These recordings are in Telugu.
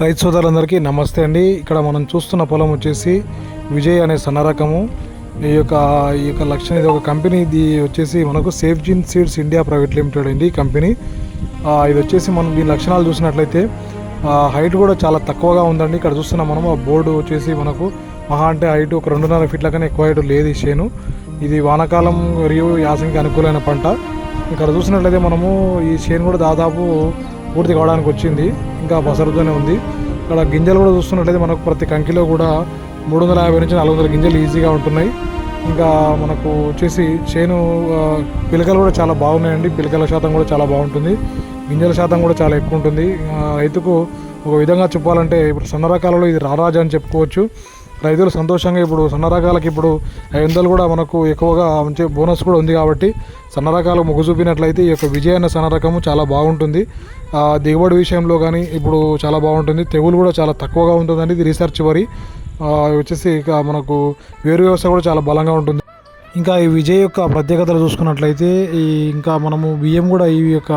రైతు సోదరులందరికీ నమస్తే అండి. ఇక్కడ మనం చూస్తున్న పొలం వచ్చేసి విజయ్ అనే సన్న రకము ఈ యొక్క ఈ యొక్క లక్షణ ఇది ఒక కంపెనీ ఇది వచ్చేసి మనకు Safe Gene Seeds India Private Limited అండి ఈ కంపెనీ. ఇది వచ్చేసి మనం దీని లక్షణాలు చూసినట్లయితే హైట్ కూడా చాలా తక్కువగా ఉందండి. ఇక్కడ చూస్తున్నాం మనం ఆ బోర్డు వచ్చేసి మనకు మహా అంటే హైట్ ఒక రెండున్నర ఫీట్ల కన్నా ఎక్కువ హైట్ లేదు ఈ చేను. ఇది వానాకాలం మరియు యాసంగి అనుకూలమైన పంట. ఇక్కడ చూసినట్లయితే మనము ఈ చేను కూడా దాదాపు పూర్తి కావడానికి వచ్చింది. ఇంకా పసరుతోనే ఉంది. ఇక్కడ గింజలు కూడా చూస్తున్నట్లయితే మనకు ప్రతి కంకిలో కూడా మూడు వందల యాభై నుంచి నాలుగు వందల గింజలు ఈజీగా ఉంటున్నాయి. ఇంకా మనకు వచ్చేసి చేను పిలకలు కూడా చాలా బాగున్నాయండి. పిలకల శాతం కూడా చాలా బాగుంటుంది. గింజల శాతం కూడా చాలా ఎక్కువ ఉంటుంది. రైతుకు ఒక విధంగా చెప్పాలంటే ఇప్పుడు సన్న రకాలలో ఇది రారాజు అని చెప్పుకోవచ్చు. రైతులు సంతోషంగా ఇప్పుడు సన్న రకాలకి ఇప్పుడు ఐదు వందలు కూడా మనకు ఎక్కువగా మంచి బోనస్ కూడా ఉంది కాబట్టి సన్న రకాలు మొగ్గు చూపినట్లయితే ఈ యొక్క విజయ అనే సన్న రకము చాలా బాగుంటుంది. దిగుబడి విషయంలో కానీ ఇప్పుడు చాలా బాగుంటుంది. తెగులు కూడా చాలా తక్కువగా ఉంటుందండి ఇది రీసెర్చ్ వరి. వచ్చేసి ఇక మనకు వేరు వ్యవస్థ కూడా చాలా బలంగా ఉంటుంది. ఇంకా ఈ విజయ్ యొక్క ప్రత్యేకతలు చూసుకున్నట్లయితే ఈ ఇంకా మనము బియ్యం కూడా ఈ యొక్క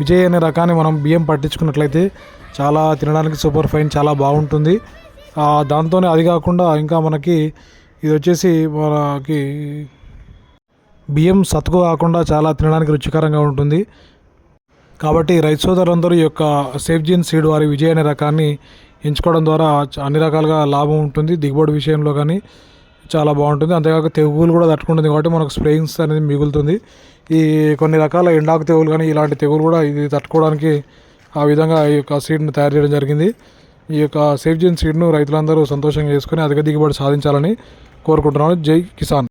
విజయ్ అనే రకాన్ని మనం బియ్యం పట్టించుకున్నట్లయితే చాలా తినడానికి సూపర్ ఫైన్ చాలా బాగుంటుంది. దాంతోనే అది కాకుండా ఇంకా మనకి ఇది వచ్చేసి మనకి బియ్యం సతుకు కాకుండా చాలా తినడానికి రుచికరంగా ఉంటుంది. కాబట్టి రైతు సోదరులందరూ ఈ యొక్క సేఫ్ జీన్ సీడ్ వారి విజయ అనే రకాన్ని ఎంచుకోవడం ద్వారా అన్ని రకాలుగా లాభం ఉంటుంది. దిగుబడి విషయంలో కానీ చాలా బాగుంటుంది. అంతేకాక తెగులు కూడా తట్టుకుంటుంది కాబట్టి మనకు స్ప్రేయింగ్స్ అనేది మిగులుతుంది. ఈ కొన్ని రకాల ఎండాకు తెగులు కానీ ఇలాంటి తెగులు కూడా ఇది తట్టుకోవడానికి ఆ విధంగా ఈ యొక్క సీడ్ని తయారు చేయడం జరిగింది. ఈ యొక్క సేఫ్ జీన్ సీడ్ను రైతులందరూ సంతోషంగా చేసుకొని అధిక దిగుబడి సాధించాలని కోరుకుంటున్నాను. జై కిసాన్.